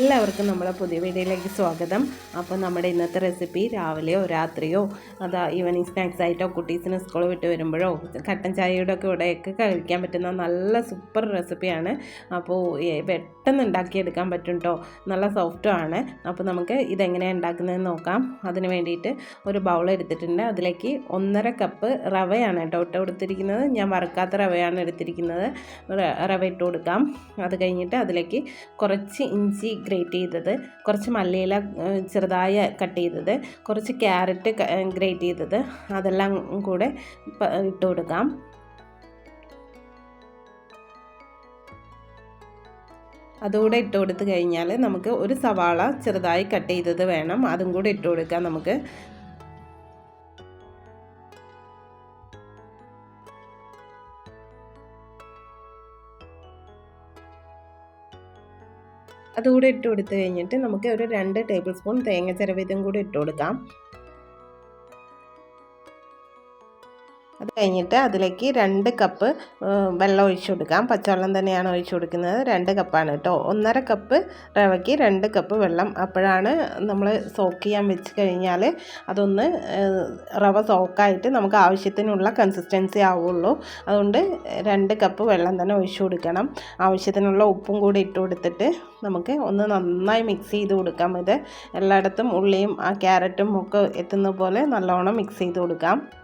എല്ലാവർക്കും നമ്മളെ പുതിയ വീഡിയോയിലേക്ക് സ്വാഗതം. അപ്പോൾ നമ്മുടെ ഇന്നത്തെ റെസിപ്പി രാവിലെയോ രാത്രിയോ അതാ ഈവനിങ് സ്നാക്സ് ആയിട്ടോ കുട്ടീസിന് സ്കൂൾ വിട്ട് വരുമ്പോഴോ കട്ടൻ ചായയുടെ ഒക്കെ ഇവിടെയൊക്കെ കഴിക്കാൻ പറ്റുന്ന നല്ല സൂപ്പർ റെസിപ്പിയാണ് അപ്പോൾ പെട്ടെന്ന് ഉണ്ടാക്കിയെടുക്കാൻ പറ്റും കേട്ടോ നല്ല സോഫ്റ്റും ആണ്. അപ്പോൾ നമുക്ക് ഇതെങ്ങനെയാണ് ഉണ്ടാക്കുന്നതെന്ന് നോക്കാം. അതിന് വേണ്ടിയിട്ട് ഒരു ബൗൾ എടുത്തിട്ടുണ്ട്. അതിലേക്ക് ഒന്നര കപ്പ് റവയാണ് കേട്ടോ ഇട്ട് കൊടുത്തിരിക്കുന്നത്. ഞാൻ വറുക്കാത്ത റവയാണ് എടുത്തിരിക്കുന്നത്. റവ ഇട്ട് കൊടുക്കാം. അത് കഴിഞ്ഞിട്ട് അതിലേക്ക് കുറച്ച് ഇഞ്ചി ഗ്രേറ്റ് ചെയ്തത്. കുറച്ച് മല്ലിയില ചെറുതായി കട്ട് ചെയ്തത്. കുറച്ച് ക്യാരറ്റ് ഗ്രേറ്റ് ചെയ്തത്. അതെല്ലാം കൂടെ ഇട്ട് കൊടുക്കാം. അതുകൂടെ ഇട്ട് കൊടുത്ത് കഴിഞ്ഞാൽ നമുക്ക് ഒരു സവാള ചെറുതായി കട്ട് ചെയ്തത് വേണം. അതും കൂടെ ഇട്ട് കൊടുക്കാം നമുക്ക്. അതുകൂടെ ഇട്ട് കൊടുത്തു കഴിഞ്ഞിട്ട് നമുക്ക് ഒരു രണ്ട് ടേബിൾ സ്പൂൺ തേങ്ങ ചിരവിതും കൂടി ഇട്ട് കൊടുക്കാം അത് കഴിഞ്ഞിട്ട് അതിലേക്ക് രണ്ട് കപ്പ് വെള്ളം ഒഴിച്ചു കൊടുക്കാം. പച്ചവെള്ളം തന്നെയാണ് ഒഴിച്ചു കൊടുക്കുന്നത്. രണ്ട് കപ്പാണ് കേട്ടോ. ഒന്നര കപ്പ് റവയ്ക്ക് രണ്ട് കപ്പ് വെള്ളം. അപ്പോഴാണ് നമ്മൾ സോക്ക് ചെയ്യാൻ വെച്ച് കഴിഞ്ഞാൽ അതൊന്ന് റവ സോക്കായിട്ട് നമുക്ക് ആവശ്യത്തിനുള്ള കൺസിസ്റ്റൻസി ആവുള്ളൂ. അതുകൊണ്ട് രണ്ട് കപ്പ് വെള്ളം തന്നെ ഒഴിച്ചു കൊടുക്കണം. ആവശ്യത്തിനുള്ള ഉപ്പും കൂടി ഇട്ട് കൊടുത്തിട്ട് നമുക്ക് ഒന്ന് നന്നായി മിക്സ് ചെയ്ത് കൊടുക്കാം. ഇത് എല്ലായിടത്തും ഉള്ളിയും ആ ക്യാരറ്റും ഒക്കെ എത്തുന്ന പോലെ നല്ലോണം മിക്സ് ചെയ്ത് കൊടുക്കാം.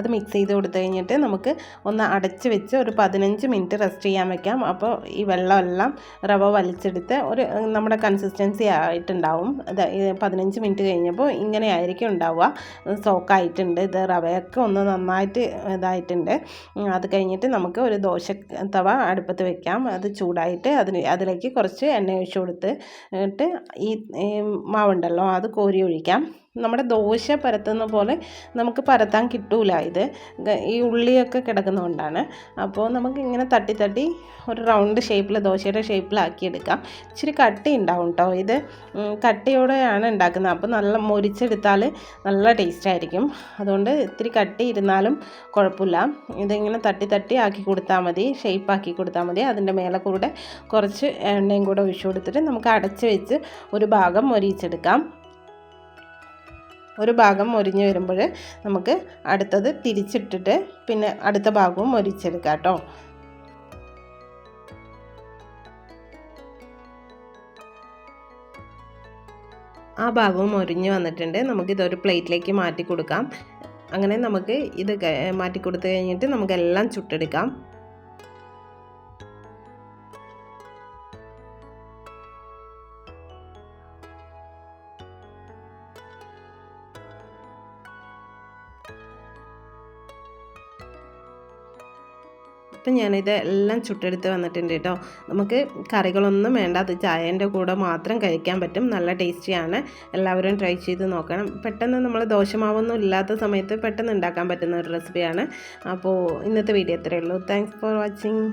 അത് മിക്സ് ചെയ്ത് കൊടുത്തു കഴിഞ്ഞിട്ട് നമുക്ക് ഒന്ന് അടച്ച് വെച്ച് ഒരു പതിനഞ്ച് മിനിറ്റ് റെസ്റ്റ് ചെയ്യാൻ വെക്കാം. അപ്പോൾ ഈ വെള്ളമെല്ലാം റവ വലിച്ചെടുത്ത് ഒരു നമ്മുടെ കൺസിസ്റ്റൻസി ആയിട്ടുണ്ടാവും. അത് പതിനഞ്ച് മിനിറ്റ് കഴിഞ്ഞപ്പോൾ ഇങ്ങനെ ആയിരിക്കും ഉണ്ടാവുക. സോക്കായിട്ടുണ്ട് ഇത് റവയൊക്കെ ഒന്ന് നന്നായിട്ട് ഇതായിട്ടുണ്ട്. അത് കഴിഞ്ഞിട്ട് നമുക്ക് ഒരു ദോശ തവ അടുപ്പത്ത് വെക്കാം. അത് ചൂടായിട്ട് അതിന് അതിലേക്ക് കുറച്ച് എണ്ണ ഒഴിച്ച് കൊടുത്ത് ഈ മാവുണ്ടല്ലോ അത് കോരി ഒഴിക്കാം. നമ്മുടെ ദോശ പരത്തുന്ന പോലെ നമുക്ക് പരത്താൻ കിട്ടൂല ഇത്. ഈ ഉള്ളിയൊക്കെ കിടക്കുന്നതുകൊണ്ടാണ് അപ്പോൾ നമുക്ക് ഇങ്ങനെ തട്ടി തട്ടി ഒരു റൗണ്ട് ഷേപ്പിൽ ദോശയുടെ ഷേപ്പിലാക്കിയെടുക്കാം ഇച്ചിരി കട്ടി ഉണ്ടാവും കേട്ടോ ഇത്. കട്ടിയോടെയാണ് ഉണ്ടാക്കുന്നത്. അപ്പോൾ നല്ല മൊരിച്ചെടുത്താൽ നല്ല ടേസ്റ്റ് ആയിരിക്കും. അതുകൊണ്ട് ഇത്തിരി കട്ടി ഇരുന്നാലും കുഴപ്പമില്ല. ഇതിങ്ങനെ തട്ടി തട്ടി ആക്കി കൊടുത്താൽ മതി ഷേപ്പ് ആക്കി കൊടുത്താൽ മതി. അതിന്റെ മേലെ കൂടെ കുറച്ച് എണ്ണയും കൂടെ ഒഴിച്ചു കൊടുത്തിട്ട് നമുക്ക് അടച്ച് വെച്ച് ഒരു ഭാഗം മൊരിച്ചെടുക്കാം ഒരു ഭാഗം മൊരിഞ്ഞ് വരുമ്പോൾ നമുക്ക് അടുത്തത് തിരിച്ചിട്ടിട്ട് പിന്നെ അടുത്ത ഭാഗവും മൊരിച്ചെടുക്കാം കേട്ടോ. ആ ഭാഗവും മൊരിഞ്ഞ് വന്നിട്ടുണ്ട്. നമുക്കിതൊരു പ്ലേറ്റിലേക്ക് മാറ്റി കൊടുക്കാം. അങ്ങനെ നമുക്ക് ഇത് മാറ്റി കൊടുത്തു കഴിഞ്ഞിട്ട് നമുക്കെല്ലാം ചുട്ടെടുക്കാം. ഇപ്പം ഞാനിത് എല്ലാം ചുട്ടെടുത്ത് വന്നിട്ടുണ്ട് കേട്ടോ. നമുക്ക് കറികളൊന്നും വേണ്ട അത് ചായേന്റെ കൂടെ മാത്രം കഴിക്കാൻ പറ്റും. നല്ല ടേസ്റ്റിയാണ്. എല്ലാവരും ട്രൈ ചെയ്ത് നോക്കണം. പെട്ടെന്ന് നമ്മൾ ദോശമാവൊന്നും ഇല്ലാത്ത സമയത്ത് പെട്ടെന്ന് ഉണ്ടാക്കാൻ പറ്റുന്ന ഒരു റെസിപ്പിയാണ്. അപ്പോൾ ഇന്നത്തെ വീഡിയോ ഇത്രയേ ഉള്ളൂ. Thanks for watching